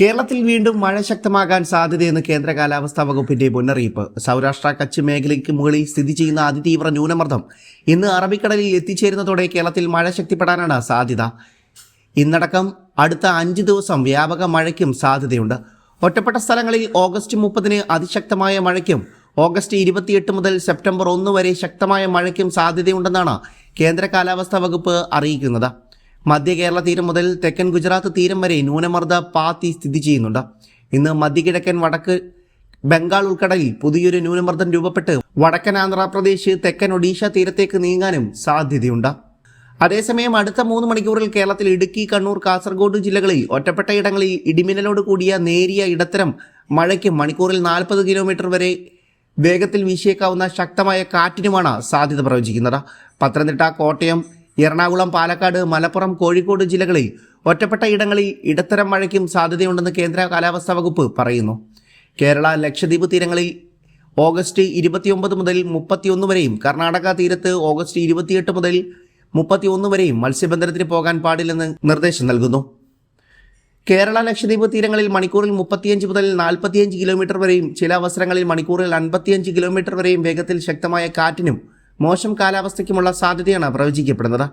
കേരളത്തിൽ വീണ്ടും മഴ ശക്തമാകാൻ സാധ്യതയെന്ന് കേന്ദ്ര കാലാവസ്ഥാ വകുപ്പിന്റെ മുന്നറിയിപ്പ്. സൗരാഷ്ട്ര കച്ച് മേഖലയ്ക്ക് മുകളിൽ സ്ഥിതി ചെയ്യുന്ന അതിതീവ്ര ന്യൂനമർദ്ദം ഇന്ന് അറബിക്കടലിൽ എത്തിച്ചേരുന്നതോടെ കേരളത്തിൽ മഴ ശക്തിപ്പെടാനാണ് സാധ്യത. ഇന്നടക്കം അടുത്ത അഞ്ച് ദിവസം വ്യാപക മഴയ്ക്കും സാധ്യതയുണ്ട്. ഒറ്റപ്പെട്ട സ്ഥലങ്ങളിൽ ഓഗസ്റ്റ് മുപ്പതിന് അതിശക്തമായ മഴയ്ക്കും ഓഗസ്റ്റ് ഇരുപത്തിയെട്ട് മുതൽ സെപ്റ്റംബർ ഒന്ന് വരെ ശക്തമായ മഴയ്ക്കും സാധ്യതയുണ്ടെന്നാണ് കേന്ദ്ര കാലാവസ്ഥാ വകുപ്പ് അറിയിക്കുന്നത്. മധ്യ കേരള തീരം മുതൽ തെക്കൻ ഗുജറാത്ത് തീരം വരെ ന്യൂനമർദ്ദ പാത്തി സ്ഥിതി ചെയ്യുന്നുണ്ട്. ഇന്ന് മധ്യകിഴക്കൻ വടക്ക് ബംഗാൾ ഉൾക്കടലിൽ പുതിയൊരു ന്യൂനമർദ്ദം രൂപപ്പെട്ട് വടക്കൻ ആന്ധ്രാപ്രദേശ് തെക്കൻ ഒഡീഷ തീരത്തേക്ക് നീങ്ങാനും സാധ്യതയുണ്ട്. അതേസമയം അടുത്ത മൂന്ന് മണിക്കൂറിൽ കേരളത്തിൽ ഇടുക്കി കണ്ണൂർ കാസർഗോഡ് ജില്ലകളിൽ ഒറ്റപ്പെട്ട ഇടങ്ങളിൽ ഇടിമിന്നലോട് കൂടിയ നേരിയ ഇടത്തരം മഴയ്ക്ക് മണിക്കൂറിൽ നാൽപ്പത് കിലോമീറ്റർ വരെ വേഗത്തിൽ വീശിയേക്കാവുന്ന ശക്തമായ കാറ്റിനുമാണ് സാധ്യത പ്രവചിക്കുന്നത്. പത്തനംതിട്ട കോട്ടയം എറണാകുളം പാലക്കാട് മലപ്പുറം കോഴിക്കോട് ജില്ലകളിൽ ഒറ്റപ്പെട്ട ഇടങ്ങളിൽ ഇടത്തരം മഴയ്ക്കും സാധ്യതയുണ്ടെന്ന് കേന്ദ്ര കാലാവസ്ഥാ വകുപ്പ് പറയുന്നു. കേരള ലക്ഷദ്വീപ് തീരങ്ങളിൽ ഓഗസ്റ്റ് ഇരുപത്തിയൊമ്പത് മുതൽ മുപ്പത്തിയൊന്ന് വരെയും കർണാടക തീരത്ത് ഓഗസ്റ്റ് ഇരുപത്തിയെട്ട് മുതൽ മുപ്പത്തിയൊന്ന് വരെയും മത്സ്യബന്ധനത്തിന് പോകാൻ പാടില്ലെന്ന് നിർദ്ദേശം നൽകുന്നു. കേരള ലക്ഷദ്വീപ് തീരങ്ങളിൽ മണിക്കൂറിൽ മുപ്പത്തിയഞ്ച് മുതൽ നാൽപ്പത്തിയഞ്ച് കിലോമീറ്റർ വരെയും ചില അവസരങ്ങളിൽ മണിക്കൂറിൽ അൻപത്തിയഞ്ച് കിലോമീറ്റർ വരെയും വേഗത്തിൽ ശക്തമായ കാറ്റിനും മോശം കാലാവസ്ഥയ്ക്കുമുള്ള സാധ്യതയാണ് പ്രവചിക്കപ്പെടുന്നത്.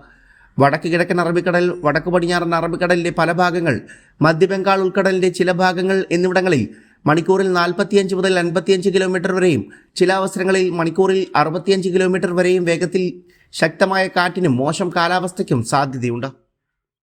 വടക്ക് കിഴക്കൻ അറബിക്കടൽ വടക്ക് പടിഞ്ഞാറൻ അറബിക്കടലിന്റെ പല ഭാഗങ്ങൾ മധ്യബംഗാൾ ഉൾക്കടലിന്റെ ചില ഭാഗങ്ങൾ എന്നിവിടങ്ങളിൽ മണിക്കൂറിൽ നാൽപ്പത്തിയഞ്ച് മുതൽ അൻപത്തിയഞ്ച് കിലോമീറ്റർ വരെയും ചില അവസരങ്ങളിൽ മണിക്കൂറിൽ അറുപത്തിയഞ്ച് കിലോമീറ്റർ വരെയും വേഗത്തിൽ ശക്തമായ കാറ്റിനും മോശം കാലാവസ്ഥയ്ക്കും സാധ്യതയുണ്ട്.